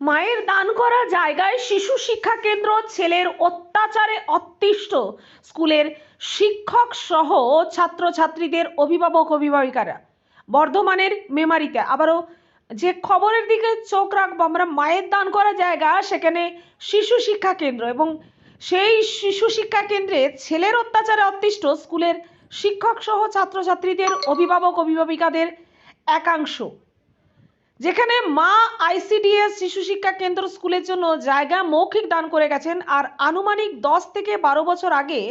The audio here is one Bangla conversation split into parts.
মায়ের দান করা জায়গায় শিশু শিক্ষা কেন্দ্র, ছেলের অত্যাচারে অতিষ্ঠ স্কুলের শিক্ষক সহ ছাত্রছাত্রীদের অভিভাবক অভিভাবিকারা। বর্ধমানের মেমারিতে। আবারও যে খবরের দিকে চোখ রাখব, আমরা মায়ের দান করা জায়গা, সেখানে শিশু শিক্ষা কেন্দ্র এবং সেই শিশু শিক্ষা কেন্দ্রে ছেলের অত্যাচারে অতিষ্ঠ স্কুলের শিক্ষক সহ ছাত্রছাত্রীদের অভিভাবক অভিভাবিকাদের একাংশ। যেখানে মা আইসিডিএস শিশু শিক্ষা কেন্দ্র স্কুলের জন্য জায়গা মৌখিক দান করে গেছেন আর আনুমানিক দশ থেকে বারো বছর আগে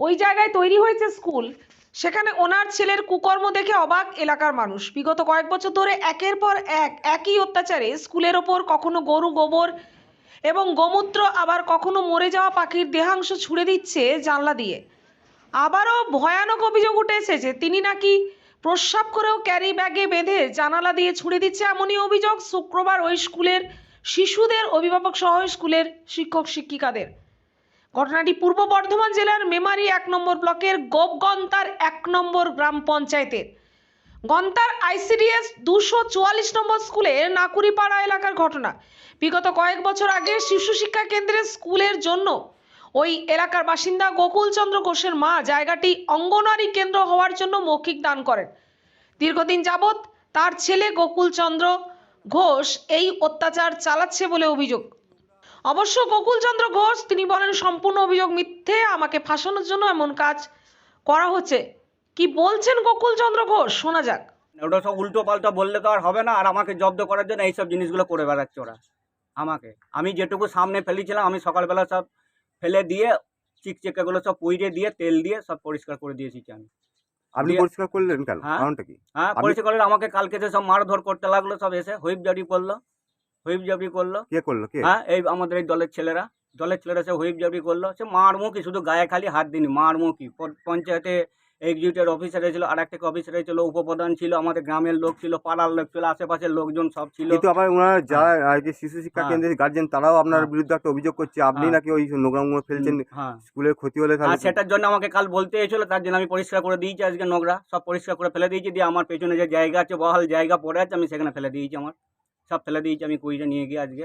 ওই জায়গায় তৈরি হয়েছে স্কুল। সেখানে ওনার ছেলের কুকর্ম দেখে অবাক এলাকার মানুষ। বিগত কয়েক বছর ধরে একের পর এক একই অত্যাচারে স্কুলের ওপর কখনো গরু গোবর এবং গোমূত্র আবার কখনো মরে যাওয়া পাখির দেহাংশ ছুড়ে দিচ্ছে জানলা দিয়ে। আবারও ভয়ানক অভিযোগ উঠে এসেছে, তিনি নাকি প্রস্রাব করেও ক্যারি ব্যাগে বেঁধে জানালা দিয়ে ছুড়ে দিচ্ছে এমনই অভিযোগ শুক্রবার ওই স্কুলের শিশুদের অভিভাবক সহ স্কুলের শিক্ষক শিক্ষিকাদের। ঘটনাটি পূর্ব বর্ধমান জেলার মেমারি এক নম্বর ব্লকের গোপগন্তার এক নম্বর গ্রাম পঞ্চায়েতের। গন্তার আইসিডিএস দুশো চুয়াল্লিশ নম্বর স্কুলের নাকুরিপাড়া এলাকার ঘটনা। বিগত কয়েক বছর আগে শিশু শিক্ষা কেন্দ্রের স্কুলের জন্য ওই এলাকার বাসিন্দা গোকুলচন্দ্র ঘোষের মা জায়গাটি অঙ্গনারী কেন্দ্র হওয়ার জন্য মৌখিক দান করেন। দীর্ঘদিন যাবৎ তার ছেলে গোকুলচন্দ্র ঘোষ এই অত্যাচার চালাচ্ছে বলে অভিযোগ। অবশ্য গোকুলচন্দ্র ঘোষ, তিনি বলেন, সম্পূর্ণ অভিযোগ মিথ্যে, আমাকে ফাঁসানোর জন্য এমন কাজ করা হচ্ছে। কি বলছেন গোকুলচন্দ্র ঘোষ? শোনা যাক। ওটা সব উল্টো পাল্টা বললে তো আর হবে না, আর আমাকে জব্দ করার জন্য এইসব জিনিসগুলো করে বেড়াচ্ছে ওরা। আমাকে। আমি যেটুকু সামনে ফেলেছিলাম, আমি সকালবেলা সব ফেলে দিয়ে চিকচিকাগুলো সব পুইড়ে দিয়ে তেল দিয়ে সব পরিষ্কার করে দিয়েছি আমি। আপনি পরিষ্কার করলেন কেন? হ্যাঁ? কারণটা কি? হ্যাঁ পরিষ্কার করলে আমাকে কালকে যে সব মারধর করতে লাগল সব এসে হুইপ জারি করল হুইপ জারি করল। কে করল? কে? হ্যাঁ এই আমাদের এই দলের ছেলেরা। দলের ছেলেরা সে হুইপ জারি করল সে মারমুখী শুধু গায়ে খালি হাত দিনি মারমুখী। কি পঞ্চায়েতে এক্সিকিউটিভ অফিসার ছিল আর একটা অফিসার ছিল উপপ্রধান ছিল আমাদের গ্রামের লোক ছিল পাড়ার লোক ছিল আশেপাশের লোকজন সব ছিল কিন্তু আবার ওনারা যারা আর কি শিশু শিক্ষা হ্যাঁ। কেন্দ্রের গার্জেন তারাও আপনার হ্যাঁ। বিরুদ্ধে একটা অভিযোগ করছে আপনি হ্যাঁ। নাকি ওই নোংরামগুলো ফেলছেন হ্যাঁ স্কুলের ক্ষতি হলে তাহলে সেটার জন্য আমাকে কাল বলতে এসেছিল তার জন্য আমি পরিষ্কার করে দিয়েছি আজকে নোংরা সব পরিষ্কার করে ফেলে দিয়েছি দিয়ে আমার পেছনে যে জায়গা আছে বহাল জায়গা পড়ে আছে আমি সেখানে ফেলে দিয়েছি আমার সব ফেলে দিয়েছি আমি কুইরে নিয়ে গিয়ে আজকে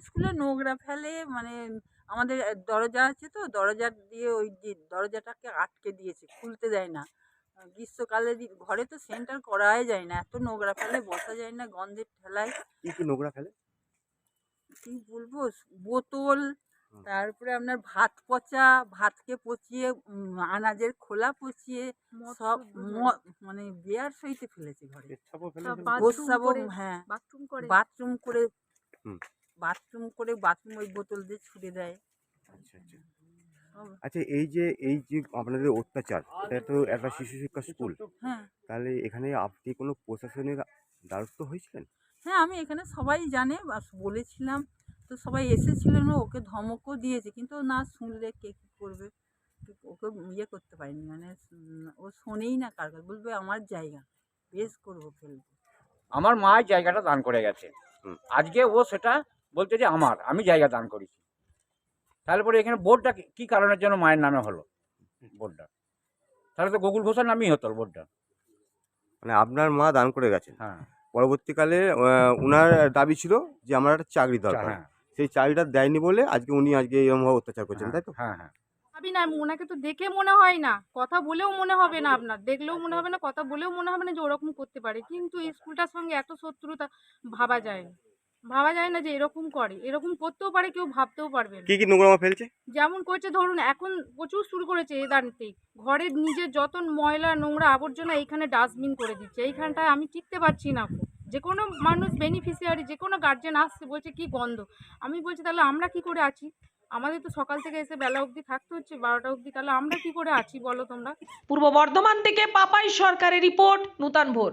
স্কুলে নোংরা ফেলে মানে আমাদের দরজা আছে তো দরজা দিয়ে ওই যে দরজাটাকে আটকে দিয়েছে খুলতে দেয় না। গ্রীষ্মকালে ঘরে তো সেন্টার করাই যায় না এত নোংরা ফেলে বসা যায় না গন্ধের ঠেলায়। কি কি নোংরা ফেলে? কি বলব বোতল তারপরে আপনার ভাত পচা ভাতকে পচিয়ে আনাজের খোলা পচিয়ে সব ম- মানে বেয়ার সইতে ফেলেছে ঘরে। ফেলে? বাথরুম করে- হ্যাঁ। বাথরুম করে। বাথরুম করে। বাথরুম ওই বোতল দিয়ে ছুড়ে দেয়। আচ্ছা, আচ্ছা। আচ্ছা এই যে এই যে আপনাদের অত্যাচার এটা তো একটা শিশু শিক্ষা স্কুল। হ্যাঁ। তাহলে এখানে আপনি কোনো প্রশাসনের দ্বারস্থ হয়েছিলেন? হ্যাঁ আমি এখানে সবাই জানে বা বলেছিলাম। তো সবাই এসেছিলেন ওকে ধমকও দিয়েছে কিন্তু না শুনলে কে কী করবে? ওকে ইয়ে করতে পারিনি মানে ও শোনেই না কার কথা বলবে আমার জায়গা বেশ করব ফেলব। আমার মা জায়গাটা দান করে গেছে। আজকে ও সেটা বলছে যে আমার আমি জায়গা দান করেছি। তারপরে এখানে বোর্ডটা কি- কারণের জন্য মায়ের নামে হলো বোর্ডটা তাহলে তো গোকুল ঘোষার নামই হতো বোর্ডটা মানে আপনার মা দান করে গেছেন। হ্যাঁ। পরবর্তীকালে উনার দাবি ছিল যে আমার একটা চাকরি দরকার। হ্যাঁ। সেই চাকরিটা দেয়নি বলে আজকে উনি আজকে এরকমভাবে অত্যাচার করছেন তাই তো? হ্যাঁ হ্যাঁ ভাবি না ওনাকে তো দেখে মনে হয় না। কথা বলেও মনে হবে না আপনার দেখলেও মনে হবে না কথা বলেও মনে হবে না যে ওরকম করতে পারে। কিন্তু এই স্কুলটার সঙ্গে এত শত্রুতা ভাবা যায়। না ভাবা যায় না যে এরকম করে। এরকম করতেও পারে কেউ ভাবতেও পারবে না। কি কি নোংরামা ফেলছে? যেমন করছে ধরুন এখন প্রচুর শুরু করেছে এ দাঁড়িতেই ঘরের নিজের যত ময়লা নোংরা আবর্জনা এইখানে ডাস্টবিন করে দিচ্ছে। এইখানটায় আমি টিকতে পারছি না যে কোনো মানুষ বেনিফিশিয়ারি যে কোনো গার্জেন আসছে বলছে কি গন্ধ? আমি বলছি তাহলে আমরা কি করে আছি? আমাদের তো সকাল থেকে এসে বেলা অবধি থাকতে হচ্ছে বারোটা অবধি। তাহলে আমরা কি করে আছি বলো তোমরা? পূর্ব বর্ধমান থেকে পাপাই সরকারের রিপোর্ট নূতন ভোর।